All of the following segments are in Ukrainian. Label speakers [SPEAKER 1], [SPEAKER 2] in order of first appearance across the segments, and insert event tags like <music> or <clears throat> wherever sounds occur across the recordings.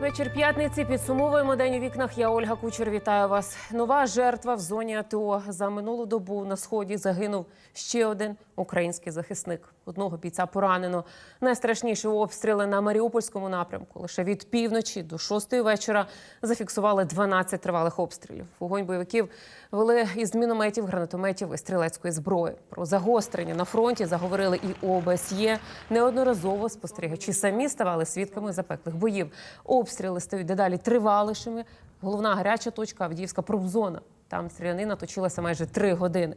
[SPEAKER 1] Вечір п'ятниці підсумовуємо день у вікнах. Я Ольга Кучер. Вітаю вас. Нова жертва в зоні АТО. За минулу добу на сході загинув ще один український захисник. Одного бійця поранено. Найстрашніші обстріли на Маріупольському напрямку. Лише від півночі до шостої вечора зафіксували 12 тривалих обстрілів. Вогонь бойовиків вели із мінометів, гранатометів і стрілецької зброї. Про загострення на фронті заговорили і ОБСЄ. Неодноразово спостерігачі самі ставали свідками запеклих боїв. Обстріли стають дедалі тривалішими. Головна гаряча точка Авдіївська промзона. Там стрілянина точилася майже три години.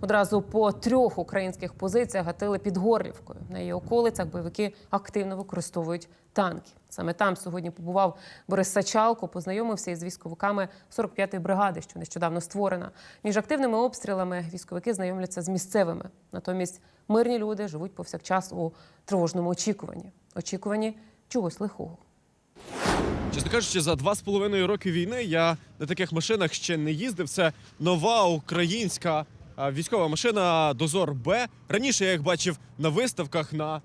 [SPEAKER 1] Одразу по трьох українських позиціях гатили під Горлівкою. На її околицях бойовики активно використовують танки. Саме там сьогодні побував Борис Сачалко, познайомився із військовиками 45-ї бригади, що нещодавно створена. Між активними обстрілами військовики знайомляться з місцевими. Натомість мирні люди живуть повсякчас у тривожному очікуванні. Очікуванні чогось лихого.
[SPEAKER 2] Чесно кажучи, за два з половиною роки війни я на таких машинах ще не їздив. Це нова українська військова машина Дозор Б. Раніше я їх бачив на виставках, на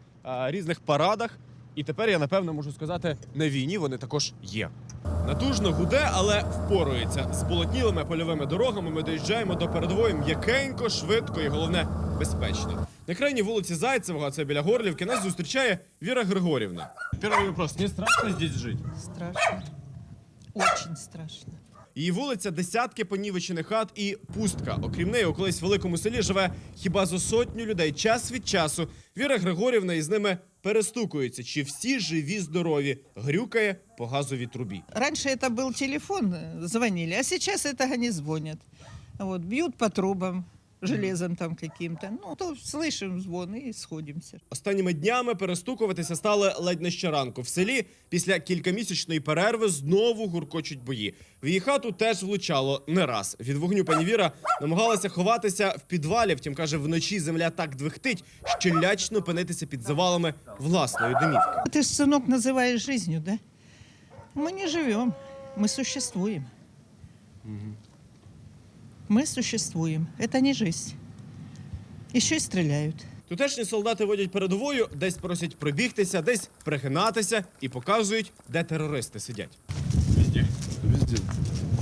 [SPEAKER 2] різних парадах. І тепер я напевно можу сказати, на війні вони також є. Натужно гуде, але впорується. З болотнілими польовими дорогами ми доїжджаємо до передової м'якенько, швидко і головне безпечно. На крайній вулиці Зайцевого, це біля Горлівки, нас зустрічає Віра Григорівна. Перший вопрос: не страшно здесь жити?
[SPEAKER 3] Страшно. Очень страшно.
[SPEAKER 2] Її вулиця десятки понівечених хат і пустка. Окрім неї, у колись великому селі живе хіба зо сотню людей. Час від часу Віра Григорівна із ними перестукується, чи всі живі, здорові, грюкає по газовій трубі.
[SPEAKER 3] Раньше это был телефон, э, звонили, а сейчас этого не звонят. Вот, бьют по трубам, железом там каким-то. Ну, то слышим звон и сходимся.
[SPEAKER 2] Останніми днями перестукуватися стали ледь не щоранку. В селі після кількамісячної перерви знову гуркочуть бої. В її хату теж влучало не раз. Від вогню пані Віра намагалася ховатися в підвалі. Втім, каже, вночі земля так двихтить, що лячно опинитися під завалами власної домівки.
[SPEAKER 3] Ты ж, сынок, называешь жизнью, да? Мы не живем, мы существуем. Мы существуем. Это не жизнь. Еще и стреляют.
[SPEAKER 2] Тутешні солдати водять передовою, десь просять пробігтися, десь пригинатися і показують, де терористи сидять.
[SPEAKER 4] Везде.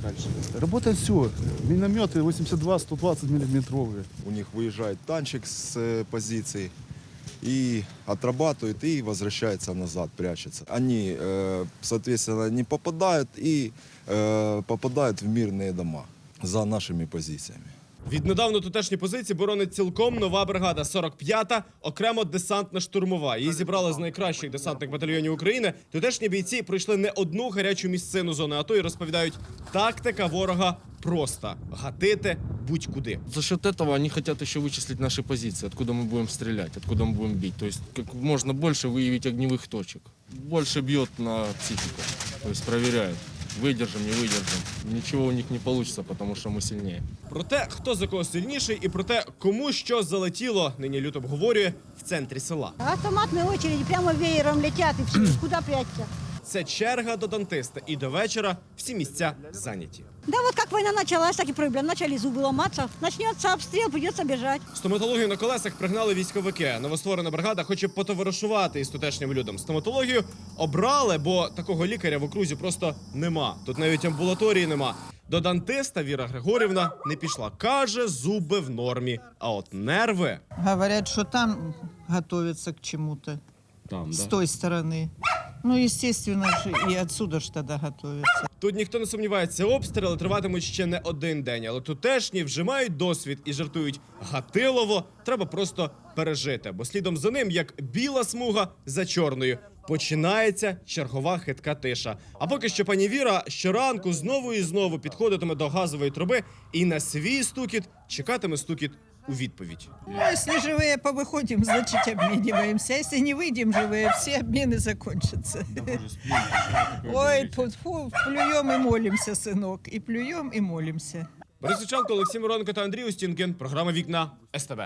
[SPEAKER 4] Дальше. Работает все. Минометы 82-120 миллиметровые.
[SPEAKER 5] У них выезжает танчик с э, позиции и отрабатывает и возвращается назад, прячется. Они, э, соответственно, не попадают и э, попадают в мирные дома за нашими позициями.
[SPEAKER 2] Віднедавна тутешні позиції боронить цілком нова бригада 45-та, окремо десантна штурмова. Її зібрали з найкращих десантних батальйонів України. Тутешні бійці пройшли не одну гарячу місцину зони АТО і розповідають, тактика ворога проста гатити будь-куди.
[SPEAKER 6] За счет этого они хотят еще вычислить наши позиции, откуда мы будем стрелять, откуда мы будем бить. То есть как можно больше выявить огневых точек. Больше бьет на психику, то есть проверяют. Выдержим, не выдержим. Ничего у них не получится, потому что мы сильнее.
[SPEAKER 2] Про те, хто за кого сильніший, і про те, кому що залетіло, нині люто обговорює в центрі села.
[SPEAKER 7] Автоматные очереди прямо веером летят и все. <clears throat> Куда прячься?
[SPEAKER 2] Це черга до дантиста, і до вечора всі місця зайняті.
[SPEAKER 7] Да вот как война началась, так и проблем. Начали зубы ломаться. Начнется обстрел, придется бежать.
[SPEAKER 2] Стоматологію на колесах пригнали військовики. Новостворена бригада хоче потоваришувати із тутешнім людям. Стоматологію обрали, бо такого лікаря в окрузі просто нема. Тут навіть амбулаторії нема. До дантиста Віра Григорівна не пішла. Каже, зуби в нормі. А от нерви
[SPEAKER 3] Говорят, что там готовятся к чему-то.
[SPEAKER 2] там
[SPEAKER 3] С той стороны. Ну, естественно же, и отсюда ж тогда готовятся.
[SPEAKER 2] Тут ніхто не сумнівається, обстріли триватимуть ще не один день, але тутешні вже мають досвід і жартують гатилово. Треба просто пережити, бо слідом за ним, як біла смуга за чорною, починається чергова хитка тиша. А поки що пані Віра щоранку знову і знову підходитиме до газової труби і на свій стукіт чекатиме стукіт у відповідь.
[SPEAKER 3] Ну, если живые повыходим, значит обмениваемся. Если не выйдем живые, все обмены закончатся. Ой, фу, плюем и молимся, сынок. И плюем, и молимся.
[SPEAKER 2] Борис Сичанко, Олексій Мироненко та Андрій Устінкін. Програма Вікна СТБ.